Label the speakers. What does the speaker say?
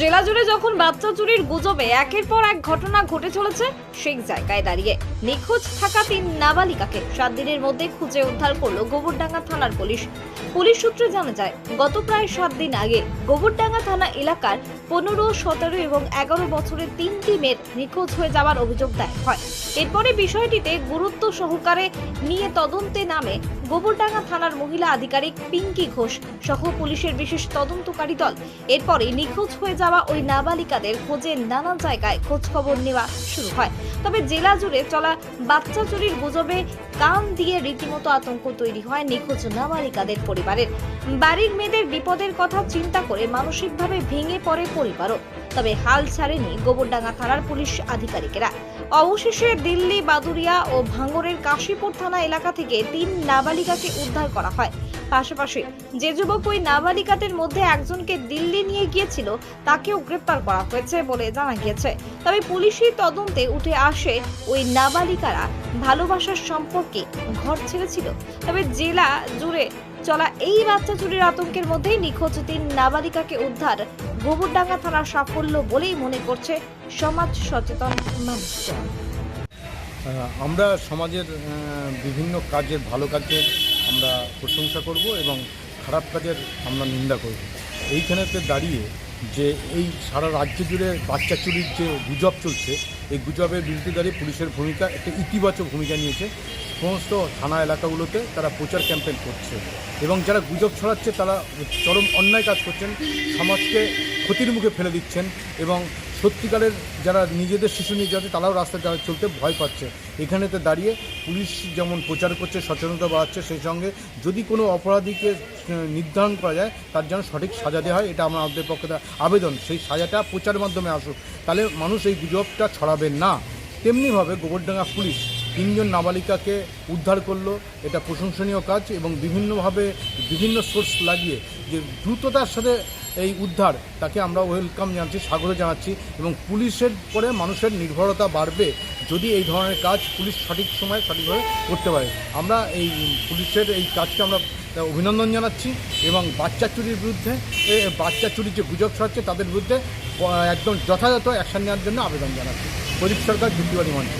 Speaker 1: জেলা জুড়ে যখন বাচ্চা চুরির গুজবে, একের পর এক ঘটনা ঘটে চলেছে সেই জায়গায় দাঁড়িয়ে। নিখোঁজ থাকা তিন নাবালিকাকে সাত দিনের মধ্যে খুঁজে উদ্ধার করল গোবরডাঙ্গা থানার পুলিশ। পুলিশ সূত্রে জানা যায়, গত প্রায় সাত দিন আগে গোবরডাঙ্গা থানা এলাকার পনেরো, সতেরো এবং এগারো বছরের তিনটি মেয়ের নিখোঁজ হয়ে যাওয়ার অভিযোগ দায়ের হয়। এরপরে বিষয়টিতে গুরুত্ব সহকারে নিয়ে তদন্তে নামে গোবরডাঙ্গা থানার মহিলা আধিকারিক পিঙ্কি ঘোষ সহ পুলিশের বিশেষ তদন্তকারী দল। এরপরে নিখোঁজ হয়ে যাওয়া ওই নাবালিকাদের খোঁজে নানা জায়গায় খোঁজ খবর নেওয়া শুরু হয়। তবে জেলা জুড়ে চলা বাচ্চা চুরির গুজবে কান দিয়ে রীতিমতো আতঙ্ক তৈরি হয় নিখোঁজ নাবালিকাদের পরিবারের। বাড়ির মেয়েদের বিপদের কথা চিন্তা করে মানসিকভাবে ভেঙে পড়ে পরিবারও। তবে হাল ছাড়েনি গোবরডাঙ্গা থানার পুলিশ আধিকারিকেরা। অবশেষে দিল্লি বাদুরিয়া ও ভাঙরের কাশীপুর থানা এলাকা থেকে তিন নাবালিকাকে উদ্ধার করা হয়। পাশাপাশি যে যুবক ওই নাবালিকাদের মধ্যে একজনকে দিল্লি নিয়ে গিয়েছিল, তাকেও গ্রেপ্তার করা হয়েছে বলে জানা গিয়েছে। তবে পুলিশি তদন্তে উঠে আসে ওই নাবালিকারা ভালোবাসার সম্পর্কে ঘর ছেড়েছিল। তবে জেলা জুড়ে চলা এই বাচ্চা চুরির আতঙ্কের মধ্যেই নিখোঁজ তিন নাবালিকাকে উদ্ধার গোবরডাঙ্গা থানার সাফল্য বলেই মনে করছে সমাজ সচেতন মানুষজন।
Speaker 2: আমরা সমাজের বিভিন্ন কাজের ভালো কাজের আমরা প্রশংসা করব এবং খারাপ কাজের আমরা নিন্দা করব। এইখানেতে দাঁড়িয়ে যে এই সারা রাজ্য জুড়ে বাচ্চা চুরির যে গুজব চলছে, এই গুজবের বিরুদ্ধে দাঁড়িয়ে পুলিশের ভূমিকা একটা ইতিবাচক ভূমিকা নিয়েছে। সমস্ত থানা এলাকাগুলোতে তারা প্রচার ক্যাম্পেইন করছে এবং যারা গুজব ছড়াচ্ছে তারা চরম অন্যায় কাজ করছেন, সমাজকে ক্ষতির মুখে ফেলে দিচ্ছেন এবং সত্যিকারের যারা নিজেদের শিশু নিয়ে যাচ্ছে, তারাও রাস্তায় চলতে ভয় পাচ্ছে। এখানেতে দাঁড়িয়ে পুলিশ যেমন প্রচার করছে, সচেতনতা বাড়াচ্ছে, সেই সঙ্গে যদি কোনো অপরাধীকে নির্ধারণ করা যায়, তার যেন সঠিক সাজা দেওয়া হয়, এটা আমার আমাদের পক্ষে আবেদন। সেই সাজাটা প্রচার মাধ্যমে আসুক। তাহলে মানুষ এই গুজবটা ছড়াবে না। তেমনিভাবে গোবরডাঙ্গা পুলিশ তিনজন নাবালিকাকে উদ্ধার করল। এটা প্রশংসনীয় কাজ এবং বিভিন্নভাবে বিভিন্ন সোর্স লাগিয়ে যে দ্রুততার সাথে এই উদ্ধার, তাকে আমরা ওয়েলকাম জানাচ্ছি, স্বাগত জানাচ্ছি এবং পুলিশের পরে মানুষের নির্ভরতা বাড়বে যদি এই ধরনের কাজ পুলিশ সঠিক সময় সঠিকভাবে করতে পারে। আমরা এই পুলিশের এই কাজকে আমরা অভিনন্দন জানাচ্ছি এবং বাচ্চা চুরির বিরুদ্ধে বাচ্চা চুরির যে গুজব ছড়াচ্ছে তাদের বিরুদ্ধে একদম যথাযথ অ্যাকশন নেওয়ার জন্য আবেদন জানাচ্ছি। প্রদীপ সরকার যুক্তিবাদী মঞ্চ।